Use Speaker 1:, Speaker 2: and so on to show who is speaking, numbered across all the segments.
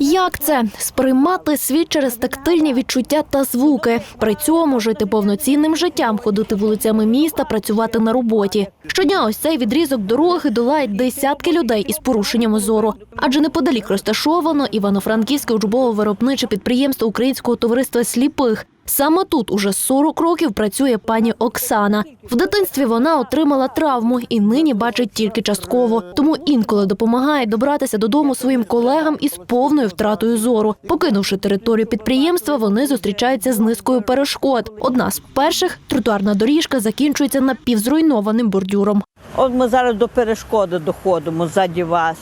Speaker 1: Як це сприймати світ через тактильні відчуття та звуки? При цьому жити повноцінним життям, ходити вулицями міста, працювати на роботі. Щодня ось цей відрізок дороги долають десятки людей із порушеннями зору. Адже неподалік розташовано Івано-Франківське учбово-виробниче підприємство Українського товариства сліпих. Саме тут уже 40 років працює пані Оксана. В дитинстві вона отримала травму і нині бачить тільки частково. Тому інколи допомагає добратися додому своїм колегам із повною втратою зору. Покинувши територію підприємства, вони зустрічаються з низкою перешкод. Одна з перших тротуарна доріжка закінчується напівзруйнованим бордюром.
Speaker 2: От ми зараз до перешкоди доходимо ззаді вас.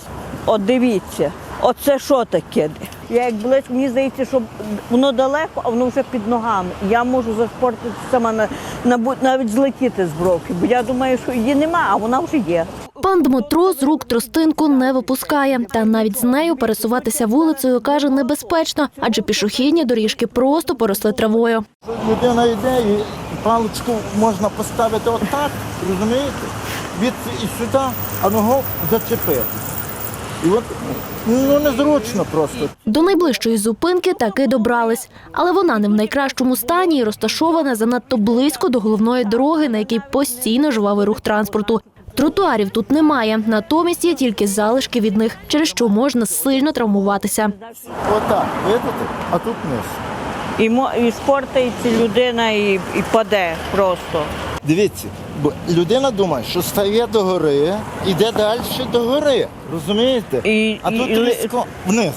Speaker 2: От дивіться, оце що таке? Я як близько, мені здається, що воно далеко, а воно вже під ногами. Я можу зашпортити сама на, на бу- навіть злетіти з бровки, бо я думаю, що її нема, а вона вже є.
Speaker 1: Пан Дмитро з рук тростинку не випускає, та навіть з нею пересуватися вулицею каже небезпечно, адже пішохідні доріжки просто поросли травою.
Speaker 3: Людина йде і паличку можна поставити отак, розумієте? Від і сюди, а ногу зачепити. І от ну незручно просто.
Speaker 1: До найближчої зупинки таки добрались, але вона не в найкращому стані і розташована занадто близько до головної дороги, на якій постійно жвавий рух транспорту. Тротуарів тут немає, натомість є тільки залишки від них, через що можна сильно травмуватися.
Speaker 3: Отак, видите? А тут низ.
Speaker 2: І, і шпортається людина і, і паде просто.
Speaker 3: Дивіться, людина думає, що стає до гори, іде далі до гори. Розумієте?
Speaker 2: І-
Speaker 3: а
Speaker 2: і-
Speaker 3: тут
Speaker 2: і
Speaker 3: різко вниз.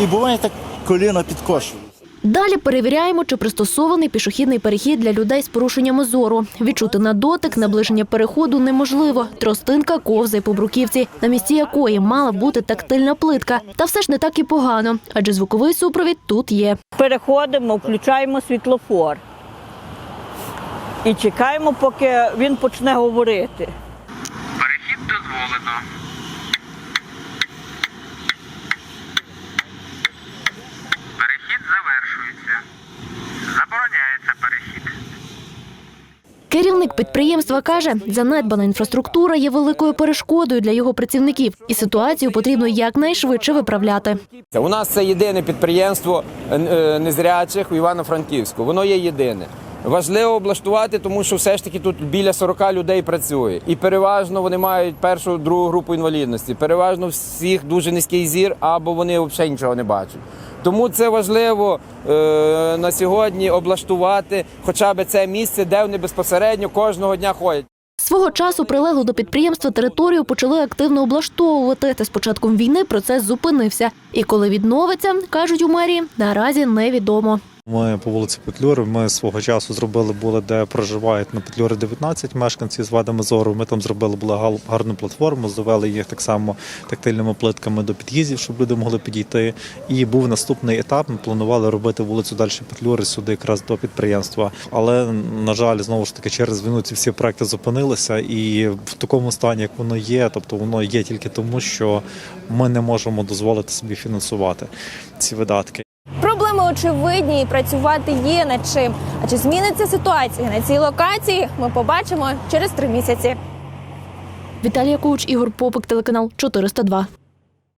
Speaker 3: І, і буває так коліно підкошується.
Speaker 1: Далі перевіряємо, чи пристосований пішохідний перехід для людей з порушеннями зору. Відчути на дотик наближення переходу неможливо. Тростинка ковзає по бруківці, на місці якої мала бути тактильна плитка. Та все ж не так і погано, адже звуковий супровід тут є.
Speaker 2: Переходимо, включаємо світлофор. І чекаємо, поки він почне говорити.
Speaker 4: Перехід дозволено. Перехід завершується. Забороняється перехід.
Speaker 1: Керівник підприємства каже, занедбана інфраструктура є великою перешкодою для його працівників, і ситуацію потрібно якнайшвидше виправляти.
Speaker 5: У нас це єдине підприємство е, незрячих у Івано-Франківську. Воно є єдине. Важливо облаштувати, тому що все ж таки тут біля 40 людей працює. І переважно вони мають першу, другу групу інвалідності. Переважно всіх дуже низький зір, або вони взагалі нічого не бачать. Тому це важливо е, на сьогодні облаштувати хоча б це місце, де вони безпосередньо кожного дня ходять.
Speaker 1: Свого часу прилеглу до підприємства територію почали активно облаштовувати. Та з початком війни процес зупинився. І коли відновиться, кажуть у мерії, наразі невідомо.
Speaker 6: Ми по вулиці Петлюри. Ми свого часу зробили були, де проживають на Петлюри 19 мешканців з вадами зору. Ми там зробили були гарну платформу, завели їх так само тактильними плитками до під'їздів, щоб люди могли підійти. І був наступний етап. Ми планували робити вулицю далі Петлюри сюди, якраз до підприємства. Але на жаль, знову ж таки, через війну ці всі проекти зупинилися, і в такому стані, як воно є, тобто воно є тільки тому, що ми не можемо дозволити собі фінансувати ці видатки.
Speaker 7: Очевидні і працювати є над чим. А чи зміниться ситуація на цій локації? Ми побачимо через три місяці.
Speaker 1: Віталія Куч, Ігор Попик, телеканал 402.